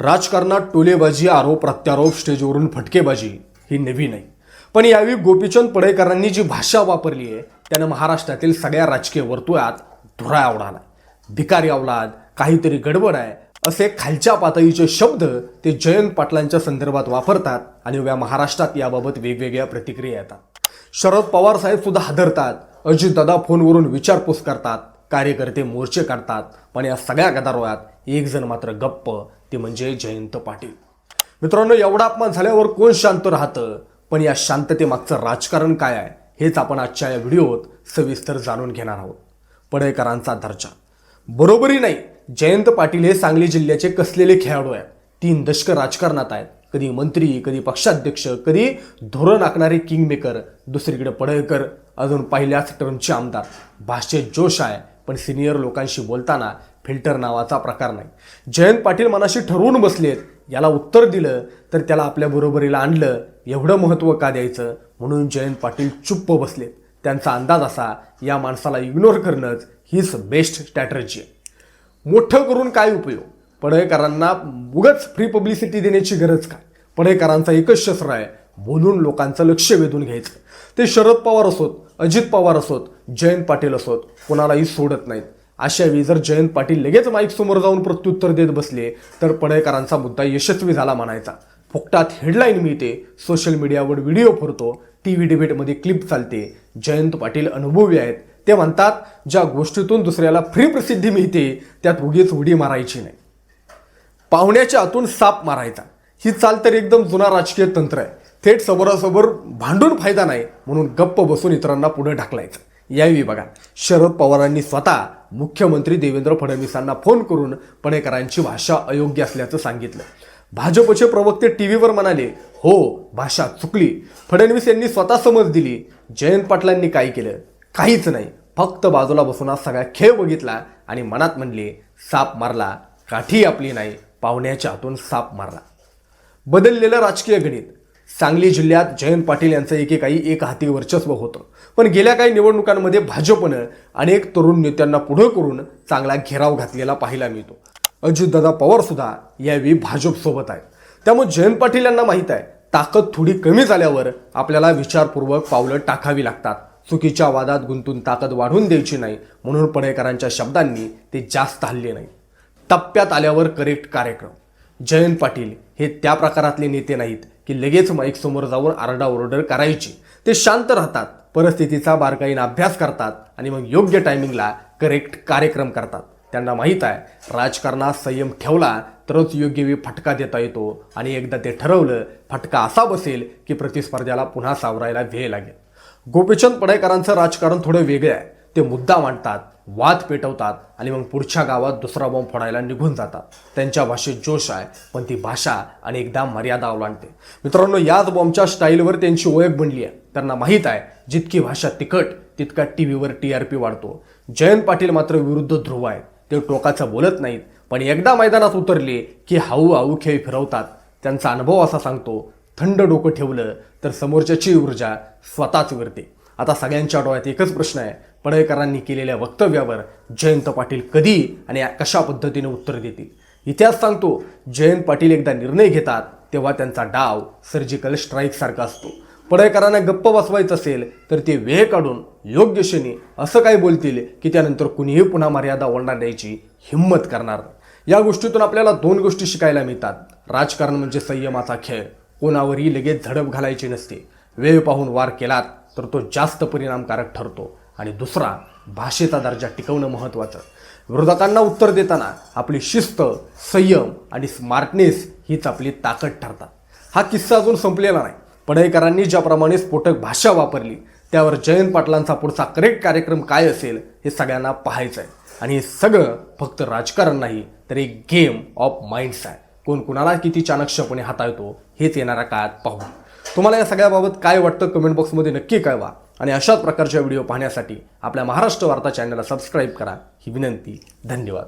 राजकारणात टोलेबाजी आरोप प्रत्यारोप स्टेजवरून फटकेबाजी ही नवी नाही. पण यावेळी गोपीचंद पडेकरांनी जी भाषा वापरली आहे त्यानं महाराष्ट्रातील सगळ्या राजकीय वर्तुळात धुरा आवडाला भिकारी अवलाद काहीतरी गडबड आहे असे खालच्या पातळीचे शब्द ते जयंत पाटलांच्या संदर्भात वापरतात आणि उभ्या महाराष्ट्रात याबाबत वेगवेगळ्या प्रतिक्रिया येतात. शरद पवार साहेब सुद्धा हादरतात अजितदादा फोनवरून विचारपूस करतात कार्यकर्ते मोर्चे काढतात पण या सगळ्या गदारोळात एक जण मात्र गप्प ते म्हणजे जयंत पाटील. मित्रांनो एवढा अपमान झाल्यावर कोण शांत राहतं? पण या शांततेमागचं राजकारण काय आहे हेच आपण आजच्या या व्हिडिओत सविस्तर जाणून घेणार आहोत. पडळकरांचा दर्जा. बरोबरी नाही जयंत पाटील हे सांगली जिल्ह्याचे कसलेले खेळाडू आहेत? तीन दशक राजकारणात आहेत. कधी मंत्री कधी पक्षाध्यक्ष कधी धोरण आखणारे किंगमेकर दुसरीकडे पडळकर अजून पहिल्याच टर्मचे आमदार. भाषेत जोश आहे पण सिनियर लोकांशी बोलताना फिल्टर नावाचा प्रकार नाही. जयंत पाटील मनाशी ठरवून बसलेत याला उत्तर दिलं तर त्याला आपल्या बरोबरीला आणलं एवढं महत्त्व का द्यायचं? म्हणून जयंत पाटील चुप्प बसलेत. त्यांचा अंदाज असा या माणसाला इग्नोर करणंच हीच बेस्ट स्ट्रॅटर्जी आहे. मोठं करून काय उपयोग? पडळकरांना उगच फ्री पब्लिसिटी देण्याची गरज काय? पडळकरांचा एकच शस्त्र आहे बोलून लोकांचं लक्ष वेधून घ्यायचं. ते शरद पवार असोत अजित पवार असोत जयंत पाटील असोत कोणालाही सोडत नाहीत. अशावेळी जर जयंत पाटील लगेच माईक समोर जाऊन प्रत्युत्तर देत बसले तर पणेकरांचा मुद्दा यशस्वी झाला म्हणायचा. फुकटात हेडलाईन मिळते सोशल मीडियावर व्हिडिओ फरतो टी व्ही डिबेटमध्ये क्लिप चालते. जयंत पाटील अनुभवी आहेत. ते म्हणतात ज्या गोष्टीतून दुसऱ्याला फ्री प्रसिद्धी मिळते त्यात उगीच उडी मारायची नाही. पाहुण्याच्या आतून साप मारायचा. ही चाल तर एकदम जुना राजकीय तंत्र आहे. थेट समोरासमोर भांडून फायदा नाही म्हणून गप्प बसून इतरांना पुढे ढकलायचं. यावेळी बघा शरद पवारांनी स्वतः मुख्यमंत्री देवेंद्र फडणवीसांना फोन करून पणेकरांची भाषा अयोग्य असल्याचं सांगितलं. भाजपचे प्रवक्ते टी व्हीवर म्हणाले हो भाषा चुकली. फडणवीस यांनी स्वतः समज दिली जयंत पाटलांनी काय केलं? काहीच नाही. फक्त बाजूला बसून हा सगळा खेळ बघितला आणि मनात म्हणले साप मारला काठी आपली नाही पाहुण्याच्या हातून साप मारला. बदललेलं राजकीय गणित. सांगली जिल्ह्यात जयंत पाटील यांचं एकेकाळी एक हाती वर्चस्व होतं. पण गेल्या काही निवडणुकांमध्ये भाजपनं अनेक तरुण नेत्यांना पुढं करून चांगला घेराव घातलेला पाहायला मिळतो. अजितदादा पवारसुद्धा यावेळी भाजपसोबत आहेत. त्यामुळे जयंत पाटील यांना माहीत आहे ताकद थोडी कमी झाल्यावर आपल्याला विचारपूर्वक पावलं टाकावी लागतात. चुकीच्या वादात गुंतून ताकद वाढवून द्यायची नाही म्हणून पडेकरांच्या शब्दांनी ते जास्त हल्ले नाही. टप्प्यात आल्यावर करेक्ट कार्यक्रम. जयंत पाटील हे त्या प्रकारातले नेते नाहीत की लगेच माईक समोर जाऊन आरडाओरडर करायची. ते शांत राहतात परिस्थितीचा बारकाईनं अभ्यास करतात आणि मग योग्य टायमिंगला करेक्ट कार्यक्रम करतात. त्यांना माहीत आहे राजकारणात संयम ठेवला तरच योग्य वेळी फटका देता येतो आणि एकदा ते ठरवलं फटका असा बसेल की प्रतिस्पर्ध्याला पुन्हा सावरायला वेळ लागेल. गोपीचंद पडेकरांचं राजकारण थोडं वेगळं आहे. ते मुद्दा मांडतात वाद पेटवतात आणि मग पुढच्या गावात दुसरा बॉम्ब फोडायला निघून जातात. त्यांच्या भाषेत जोश आहे पण ती भाषा आणि एकदा मर्यादा ओलांडते. मित्रांनो याच बॉम्बच्या स्टाईलवर त्यांची ओळख बनली आहे. त्यांना माहीत आहे जितकी भाषा तिखट तितका टी व्हीवर टी आर पी वाढतो. जयंत पाटील मात्र विरुद्ध ध्रुव आहेत. ते टोकाचं बोलत नाहीत पण एकदा मैदानात उतरले की हाऊ हाऊ खेळ फिरवतात. त्यांचा अनुभव असा सांगतो थंड डोकं ठेवलं तर समोरच्याची ऊर्जा स्वतःच विरते. आता सगळ्यांच्या डोळ्यात एकच प्रश्न आहे. पडळकरांनी केलेल्या वक्तव्यावर जयंत पाटील कधी आणि कशा पद्धतीने उत्तर देतील? इतिहास सांगतो जयंत पाटील एकदा निर्णय घेतात तेव्हा त्यांचा डाव सर्जिकल स्ट्राईक सारखा असतो. पडळकरांना गप्प बसवायचं असेल तर ते वेळ काढून योग्य क्षणी असं काही बोलतील की त्यानंतर कुणीही पुन्हा मर्यादा ओलांडणार द्यायची हिंमत करणार. या गोष्टीतून आपल्याला दोन गोष्टी शिकायला मिळतात. राजकारण म्हणजे संयमाचा खेळ. कोणावरही लगेच झडप घालायची नसते. वेळ पाहून वार केलात तर तो जास्त परिणामकारक ठरतो. आणि दुसरा भाषेचा दर्जा टिकवणं महत्त्वाचं. विरोधकांना उत्तर देताना आपली शिस्त संयम आणि स्मार्टनेस हीच आपली ताकद ठरतात. हा किस्सा अजून संपलेला नाही. पडळकरांनी ज्याप्रमाणे स्फोटक भाषा वापरली त्यावर जयंत पाटलांचा पुढचा करेक्ट कार्यक्रम काय असेल हे सगळ्यांना पाहायचं आहे आणि हे सगळं फक्त राजकारण नाही तर एक गेम ऑफ माइंड्स आहे. कोण कुणाला किती चाणक्षपणे हाताळतो हेच येणाऱ्या काळात पाहू. तुम्हाला या सगळ्याबाबत काय वाटतं कमेंट बॉक्समध्ये नक्की कळवा. आणि अशाच प्रकारच्या व्हिडिओ पाहण्यासाठी आपल्या महाराष्ट्र वार्ता चॅनलला सबस्क्राईब करा. ही विनंती. धन्यवाद.